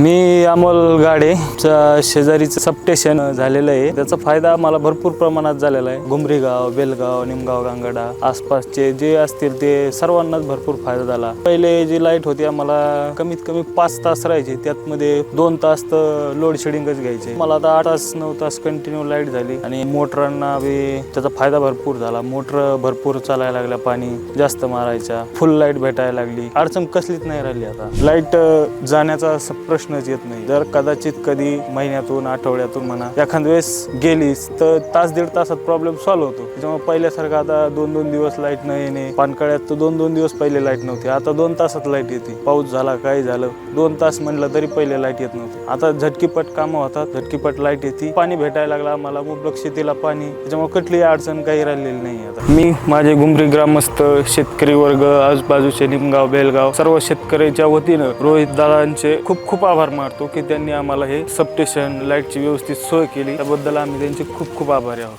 मी Amol गाडेच्या शेजारीचं substation झालेलं आहे. त्याचा फायदा मला भरपूर प्रमाणात झालेला आहे. घुमरीगाव बेलगाव निमगाव गांगडा आसपासचे जे असतील ते सर्वांनाच भरपूर फायदा झाला. पहिले जी लाइट होती आम्हाला कमीत कमी पाच तास राहायचे. त्यात मध्ये दोन तास तर लोड शेडिंगच घ्यायचे. मला आता आठ तास नऊ तास कंटिन्यू लाइट झाली आणि मोटरांना बी त्याचा फायदा भरपूर झाला. मोटर भरपूर चालायला लागल्या पाणी जास्त मारायच्या फुल लाइट भेटायला लागली. अडचण कसलीच नाही राहिली आता. लाइट जाण्याचा प्रश्न प्रश्नच येत नाही. जर कदाचित कधी महिन्यातून आठवड्यातून म्हणा एखाद वेळेस गेलीस तर तास दीड तासात प्रॉब्लेम सॉल्व्ह होतो. त्याच्यामुळे पहिल्यासारखं आता दोन दोन दिवस लाइट न येणे पानकळ्यात तर दोन दोन दिवस पहिले लाइट नव्हती. आता दोन तासात लाइट येते. पाऊस झाला काय झालं? दोन तास म्हणलं तरी पहिले लाइट येत नव्हती. आता झटकीपट कामं होतात झटकीपट लाइट येते. पाणी भेटायला लागला आम्हाला मुबलक शेतीला पाणी. त्याच्यामुळे कुठलीही अडचण काही राहिलेली नाही आता. मी माझे गुमरी ग्रामस्थ शेतकरी वर्ग आजूबाजूचे निमगाव बेलगाव सर्व शेतकऱ्याच्या वतीनं रोहित दादांचे खूप खूप आभार मानतो की त्यांनी आम्हाला हे सबस्टेशन लाईटची व्यवस्थित सोय केली. त्याबद्दल आम्ही त्यांचे खूप खूप आभारी आहोत.